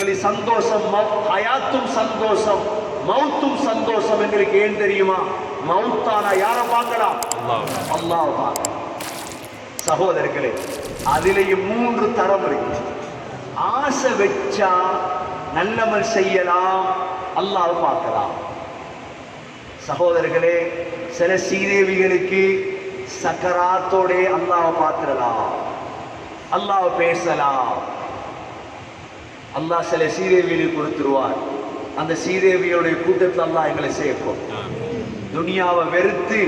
எங்களுக்கு சந்தோஷம் ஹயாத்தும் சந்தோஷம் மௌத்தும் சந்தோஷம் எங்களுக்கு ஏன் தெரியுமா? மௌத்தானா யாரை பார்க்கலாம்? அல்லாஹ். பார்க்கலாம் சகோதரர்களே அதிலேயும் மூன்று தரம் இருக்கு. ஆசை வச்சா நல்லமல் செய்யலாம் அல்லாஹ் பார்க்கலாம். சகோதரர்களே சில சீதேவிகளுக்கு சக்கராத்தோட அல்லாஹ் பார்த்துடலாம். அல்லாஹ் பேசலாம். அல்லாஹ் சில சீதேவிகளுக்கு கொடுத்துருவார். அந்த சீதேவியோடைய கூட்டத்தில் அல்லாஹ் எங்களை சேர்க்கும். துனியாவை வெறுத்து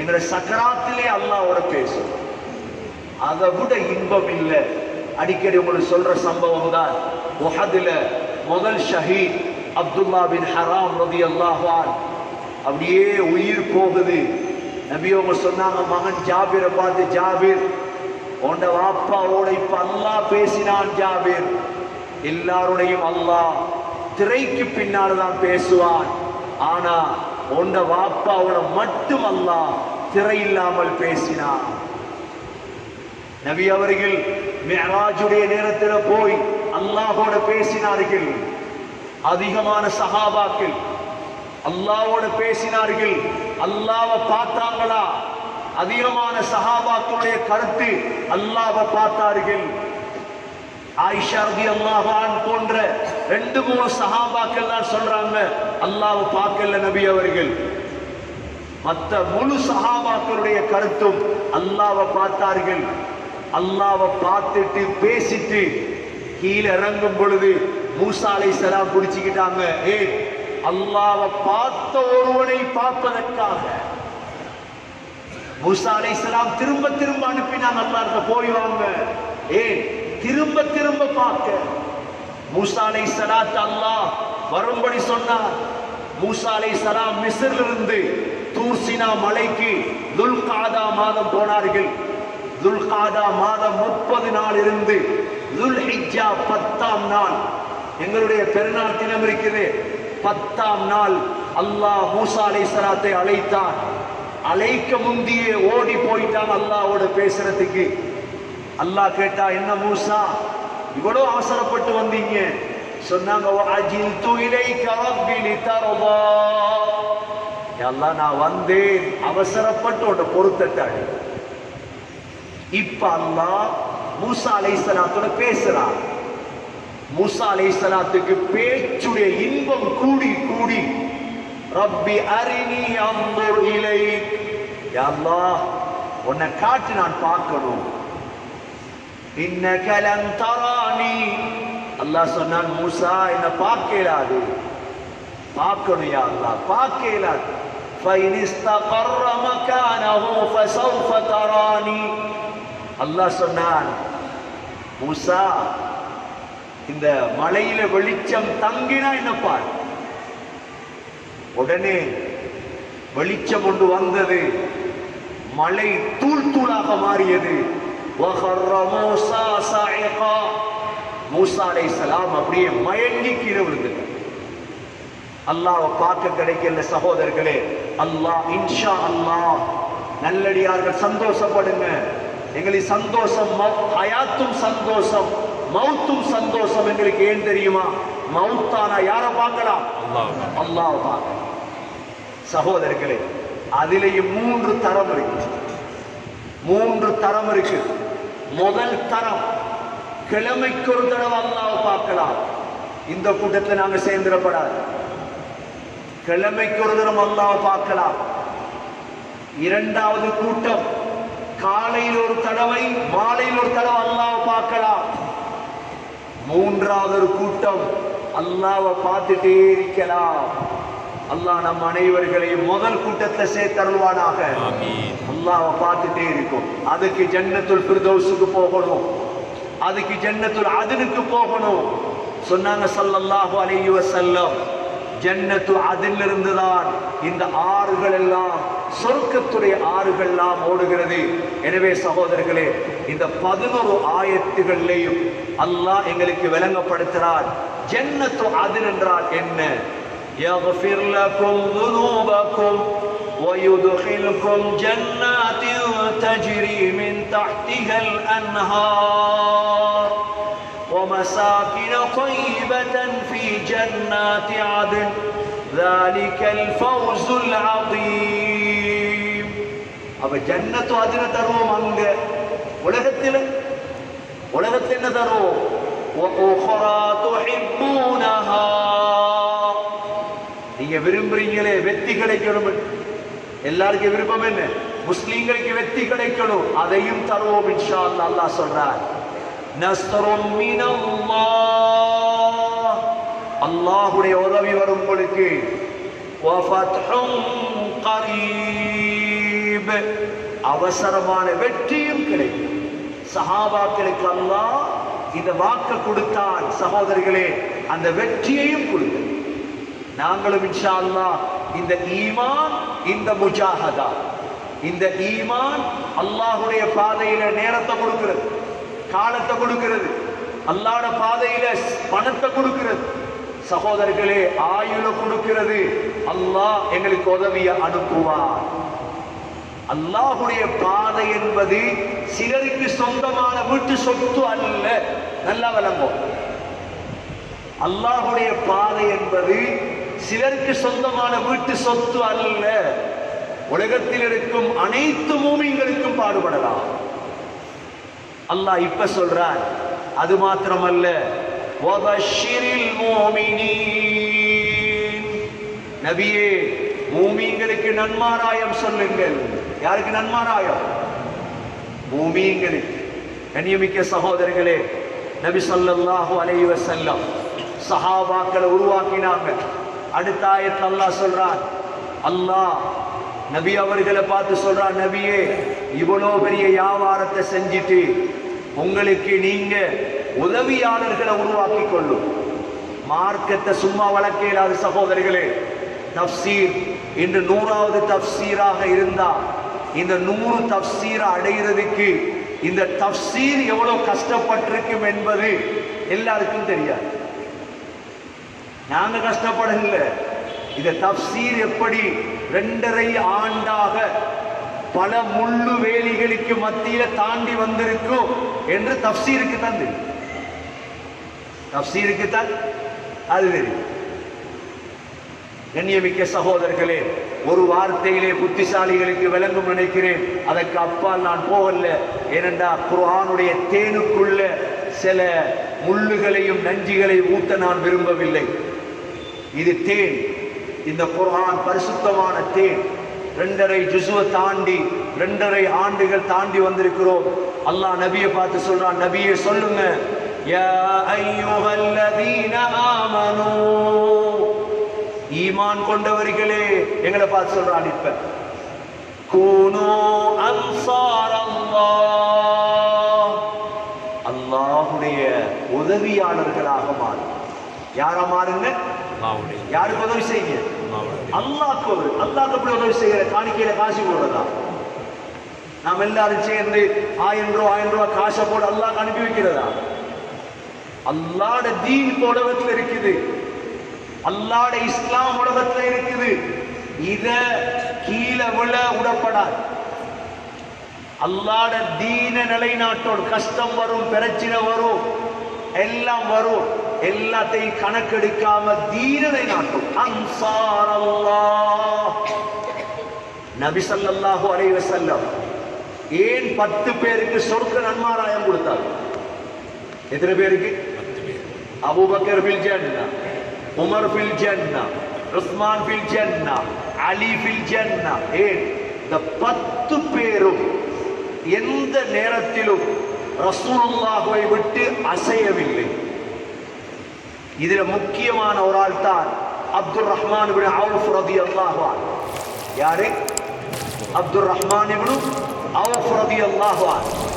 எங்களை சக்கராத்திலே அல்லாஹ்வோட பேசும். அதை விட இன்பம் இல்லை. அடிக்கடி உங்களுக்கு சொல்ற சம்பவம் தான் உஹதுல முதல் ஷஹீத் அப்துல்லா பின் ஹராம் ரதி அல்லாஹான் அப்படியே உயிர் போகுது. நபி அவங்க சொன்னாங்க மகன் ஜாபிரை பார்த்து ஜாபிர் உண்ட வாப்பாவோட இப்ப அல்லாஹ் பேசினான் ஜாபிர். எல்லாருடையும் அல்லாஹ் திரைக்கு பின்னால தான் பேசுவான். ஆனா உண்ட வாப்பாவோட மட்டும் அல்லாஹ் திரை இல்லாமல் பேசினான். நபி அவர்கள் மிஹராஜுடைய நேரத்தில் போய் அல்லாஹோட பேசினார்கள். அதிகமான சகாபாக்கள் அல்லாவோட பேசினார்கள். அல்லாவை பார்த்தாங்களா? அதிகமான சகாபாக்களுடைய கருத்து அல்லாவை பார்த்தார்கள். ஆயிஷா ரதி அல்லாஹான் போன்ற ரெண்டு மூணு சஹாபாக்கள் தான் சொல்றாங்க. அல்லாஹ் பார்க்கல நபி அவர்கள். மற்ற முழு சஹாபாக்களுடைய கருத்தும் அல்லாவை பார்த்தார்கள். அல்லாவை பார்த்துட்டு பேசிட்டு கீழே இறங்கும் பொழுது மூசா அலைஹிஸ்ஸலாம் பிடிச்சுக்கிட்டாங்க. ஏ அல்லாவை பார்த்த ஒருவனை பார்ப்பதற்காக. மூசா அலைஹிஸ்ஸலாம் திரும்ப திரும்ப அனுப்பினாங்க. அல்லாஹ்ட்ட போய் வாங்க. ஏன் திரும்ப திரும்ப பார்க்க. மூசாலை அலைஹிஸ்ஸலாத் அல்லாஹ் வரும்படி சொன்னார். மூசாலை சலா மிஸ்ரில் தூர்சினா மலைக்கு துல்காதா மாதம் போனார்கள். துல்காதா மாதம் முப்பது நாள் இருந்து துல்ஹிஜா பத்தாம் நாள். எங்களுடைய பெருநாள் தினம் இருக்குது. பத்தாம் நாள் அல்லாஹ் மூசா அலைஹிஸ்ஸலாத்தை அழைத்தான். அழைக்க முந்தியே ஓடி போயிட்டான் அல்லாவோட பேசுறதுக்கு. அல்லாஹ் கேட்டா என்ன மூசா இவ்வளோ அவசரப்பட்டு வந்தீங்க? சொன்னாங்க எல்லாம் நான் வந்தேன் அவசரப்பட்டு உன்னை பொறுத்தட்டாடி இப்ப அல்லா மூசா அலைஹிஸ்ஸலாத்தோட பேசுறான். மூசா சலாத்துக்கு பேச்சுடைய இன்பம் கூடி கூடி ரப்பி அரிணி அம்புர் இலை உன்னை காட்டு நான் பார்க்கணும். அல்லாஹ் சொன்னான் மூசா என்ன பார்க்க இயலாது பார்க்கணும் யா அல்லாஹ் பார்க்க இயலாது فإن استقر مكانه فسوف تراني அல்லாஹ் சொன்னான் மூசா இந்த மலையில வெளிச்சம் தங்கினா என்ன பார் உடனே வெளிச்சம் ஒன்று வந்தது மலை தூள் தூளாக மாறியது மூசா அலை சலாம் அப்படியே மயங்கி கீழே விழுந்துட்டார். அல்லாவை பார்க்க கிடைக்கல சகோதரர்களே. அல்லாஹ் இன்ஷா அல்லாஹ் நல்லடியார்கள் சந்தோஷப்படுங்க. எங்களுக்கு சந்தோஷம் ஹயாத்தும் சந்தோஷம் மவுத்தும் சந்தோஷம். எங்களுக்கு ஏன் தெரியுமா? மவுத்தானா யார பார்க்கலாம்? அல்லாஹ் பார்க்கலாம். சகோதரர்களே அதிலேயே மூன்று தரம் இருக்கு. மூன்று தரம் இருக்கு. முதல் தரம் கிழமைக்கு ஒரு தடவை அல்லாஹ் பார்க்கலாம். இந்த கூட்டத்தில் நாங்க சேர்ந்துடப்படாது. கிழமைக்கு ஒரு தரம் அல்லாஹ் பார்க்கலாம். இரண்டாவது கூட்டம் காலையில் ஒரு தடவை மாலையில் ஒரு தடவை அல்லாஹ் பார்க்கலாம். மூன்றாவது ஒரு கூட்டம் அல்லாவ பார்த்துட்டே இருக்கலாம். அல்லாஹ் நம் அனைவர்களையும் முதல் கூட்டத்தை சேர்த்தருள்வானாக. அல்லாஹ்வை பார்த்துட்டே இருக்கும் அதுக்கு ஜன்னத்துல் ஃபிர்தௌஸுக்கு போகணும் அதுக்கு ஜன்னத்துல் அதனுக்கு போகணும் சொன்னாங்க ஸல்லல்லாஹு அலைஹி வஸல்லம் ஜன்னத்து அதிலிருந்து தான் இந்த ஆறுகள் எல்லாம் சொர்க்கத்துடைய ஆறுகள் எல்லாம் ஓடுகிறது எனவே சகோதரர்களே இந்த பதினோரு ஆயத்துகள்லையும் அல்லாஹ் எங்களுக்கு விளங்கப்படுத்துகிறார் ஜன்னத்து அதில் என்றால் என்ன يغفر لكم ذنوبكم ويدخلكم جنات تجري من تحتها الأنهار ومساكن طيبة في جنات عدن ذلك الفوز العظيم அப்ப ஜன்னத்து அதில தருவோம் அங்க உலகத்தில் உலகத்தில் என்ன தருவோம் وأخرى تحبونها நீங்க விரும்புறீங்களே வெற்றி கிடைக்கணும் எல்லாருக்கும் விருப்பம் என்ன? முஸ்லீம்களுக்கு வெற்றி கிடைக்கணும். அதையும் தருவோம் இன்ஷா அல்லாஹ் அல்லாஹ் சொல்றார் அல்லாஹுடைய உதவி வரும் உங்களுக்கு அவசரமான வெற்றியும் கிடைக்கும். சஹாபாக்களுக்கு அல்லாஹ் இந்த வாக்க கொடுத்தான். சகோதரிகளே அந்த வெற்றியையும் கொடுக்க நாங்களும் இன்ஷா அல்லாஹ் இந்த ஈமான் இந்த முஜாஹதா இந்த ஈமான் அல்லாஹுடைய பாதையில நேரத்தை கொடுக்கிறது காலத்தை கொடுக்கிறது அல்லாட பாதையில பணத்தை கொடுக்கிறது. சகோதரர்களே ஆயுள கொடுக்கிறது. அல்லாஹ் எங்களுக்கு உதவிய அனுப்புவார். அல்லாஹுடைய பாதை என்பது சிலருக்கு சொந்தமான வீட்டு சொத்து அல்ல நல்லா விளங்கும் அல்லாஹுடைய பாதை என்பது சிலருக்கு சொந்தமான வீட்டு சொத்து அல்ல. உலகத்தில் இருக்கும் அனைத்து மூமிங்களுக்கும் பாடுபடலாம். அல்லாஹ் இப்ப சொல்றார் அது மாத்திரமல்ல. நபியே மூமிங்களுக்கு நன்மாராயம் சொல்லுங்கள். யாருக்கு நன்மாராயம்? மூமிங்களுக்கு கண்ணியமிக்க சகோதரர்களே நபி ஸல்லல்லாஹு அலைஹி வஸல்லம் சஹாபாக்களை உருவாக்கினாங்க. அடுத்த ஆயத்து அல்லாஹ் சொல்றான். அல்லாஹ் நபி அவர்களை பார்த்து சொல்றான் நபியே இவ்வளோ பெரிய வியாபாரத்தை செஞ்சுட்டு உங்களுக்கு நீங்க உதவியாளர்களை உருவாக்கி கொள்ளும். மார்க்கத்தை சும்மா வளர்க்க இல்லாத சகோதரிகளே தப்சீர் இன்று நூறாவது தப்சீராக இருந்தா இந்த நூறு தப்சீரை அடைகிறதுக்கு இந்த தப்சீர் எவ்வளவு கஷ்டப்பட்டிருக்கும் என்பது எல்லாருக்கும் தெரியாது. நாங்க கஷ்டப்படல இந்த தப்சீர் எப்படி ரெண்டரை ஆண்டாக பல முள்ளு வேலிகளுக்கு மத்தியில தாண்டி வந்திருக்கும் என்று தப்சீருக்கு தந்து தப்சீருக்கு தான் அது தெரியும். கண்ணியமிக்க சகோதரர்களே ஒரு வார்த்தையிலே புத்திசாலிகளுக்கு விளங்கும் நினைக்கிறேன். அதற்கு அப்பால் நான் போகல ஏனென்றா குர்ஆனுடைய தேனுக்குள்ள சில முள்ளுகளையும் நஞ்சுகளையும் ஊத்த நான் விரும்பவில்லை. இது தேன். இந்த குர்ஆன் பரிசுத்தமான தேன். ரெண்டரை ஜுசுவை தாண்டி ரெண்டரை ஆண்டுகள் தாண்டி வந்திருக்கிறோம். அல்லாஹ் நபியை பார்த்து சொல்றான் நபியை சொல்லுங்க யா அய்யுஹல்லதீன ஈமான் கொண்டவர்களே எங்களை பார்த்து சொல்றான் இப்ப. கூனோ அன்சார் அல்லாஹ் அல்லாஹுடைய உதவியாளர்களாக மாறு. யாரா மாறுங்க? யாருக்கு உதவி செய்யுங்க? உதவி. அல்லாஹ்க்கு எப்படி உதவி செய்யற காணிக்கையில காசு போடுறதா? நாம் எல்லாரும் சேர்ந்து ஆயிரம் ரூபா ஆயிரம் ரூபாய் காசை போட்டு அல்லாஹ் அனுப்பி வைக்கிறதா? அல்லாட தீன் உலகத்துல இருக்குது. அல்லாட இஸ்லாம் உலகத்துல இருக்குது. இத கீழே விழ விடப்படாது. அல்லாட தீன நிலைநாட்டோடு கஷ்டம் வரும் பிரச்சனை வரும் எல்லாம் வரும். எல்லாத்தையும் கணக்கெடுக்காம தீனனை நாட்டும். அன்சாரல்லா நபி சல்லாஹு அலைஹி செல்லம் ஏன் பத்து பேருக்கு சொர்க்க நன்மாராயம் கொடுத்தார்? எத்தனை பேருக்கு? அபுபக்கர் பில் ஜன்னா உமர் பில் ஜன்னா உஸ்மான் பில் ஜன்னா அலி பில் ஜன்னா. ஏன்? இந்த பத்து பேரும் எந்த நேரத்திலும் ரசூலுல்லாஹுவை விட்டு அசையவில்லை. இதுல முக்கியமான ஒரு ஆள் தான் அப்துல் ரஹ்மான் இப்னு அவுஃப் ரலியல்லாஹு அன்ஹு யாரு அப்துல் ரஹ்மான் இப்னு அவுஃப் ரலியல்லாஹு அன்ஹு